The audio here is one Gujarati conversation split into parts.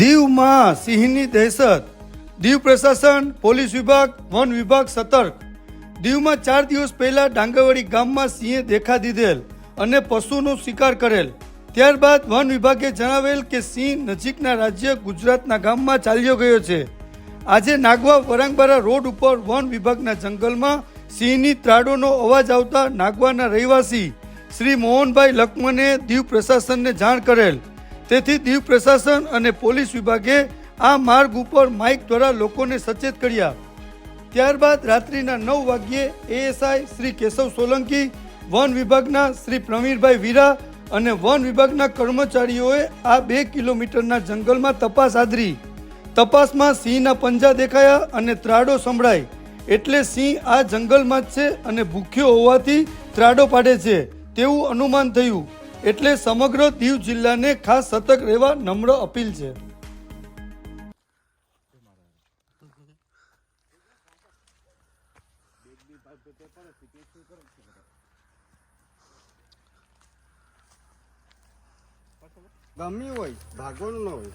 જંગલમાં સિંહની દહેશત. દીવ પ્રશાસન, પોલીસ વિભાગ, વન વિભાગ સતર્ક. દીવમાં ચાર દિવસ પહેલા ડાંગરવાડી ગામમાં સિંહે દેખા દીધેલ અને પશુનો શિકાર કરેલ. ત્યારબાદ વન વિભાગે જણાવેલ કે સિંહ નજીકના રાજ્ય ગુજરાતના ગામમાં ચાલ્યો ગયો છે. આજે નાગવા વરાંગબારા રોડ ઉપર વન વિભાગના જંગલમાં સિંહની ત્રાડોનો અવાજ આવતા નાગવાના રહેવાસી શ્રી મોહનભાઈ લક્ષ્મણે દીવ પ્રશાસનને જાણ કરેલ. તેથી દીવ પ્રશાસન અને પોલીસ વિભાગે આ માર્ગ ઉપર માઇક દ્વારા લોકોને સચેત કર્યા. ત્યારબાદ રાત્રિના નવ વાગ્યે એએસઆઈ શ્રી કેશવ સોલંકી, વન વિભાગના શ્રી પ્રવીણભાઈ વીરા અને વન વિભાગના કર્મચારીઓએ આ બે કિલોમીટરના જંગલમાં તપાસ આદરી. તપાસમાં સિંહના પંજા દેખાયા અને ત્રાડો સંભળાય. એટલે સિંહ આ જંગલમાં જ છે અને ભૂખ્યો હોવાથી ત્રાડો પાડે છે. તેવું અનુમાન થયું. એટલે સમગ્ર દીવ જિલ્લાને ખાસ સતર્ક રહેવા નમ્ર અપીલ છે. ગમી હોય ભાગવાનું ન હોય.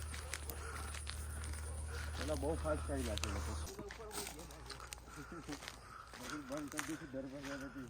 પેલા બહુ ખાસ કરી લાગે બંધ કરી દીધું દરવાજા નથી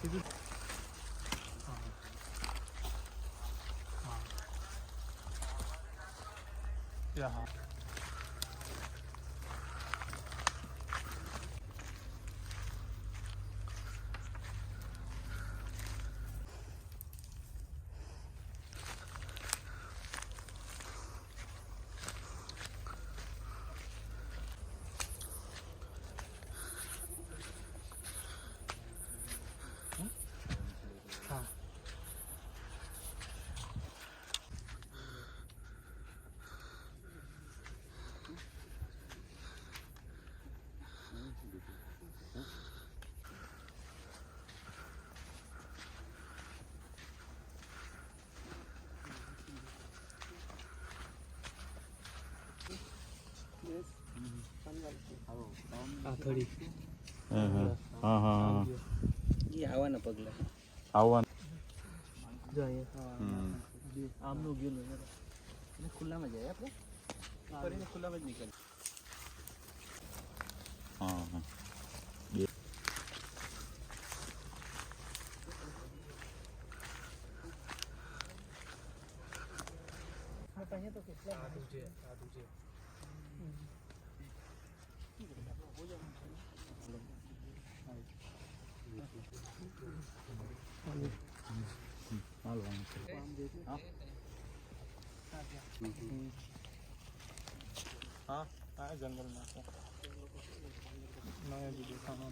其实。啊。啊。对啊。હા હા હા. એ આવવાના પગલા. આવવાનું. જો અહીંયા. આમનું ગયેલું એને ખુલ્લામાં જાય આપણે? કરીને ખુલ્લામાં જ નીકળે. હા હા. हाँ हाँ जंगल में से नया वीडियो खाना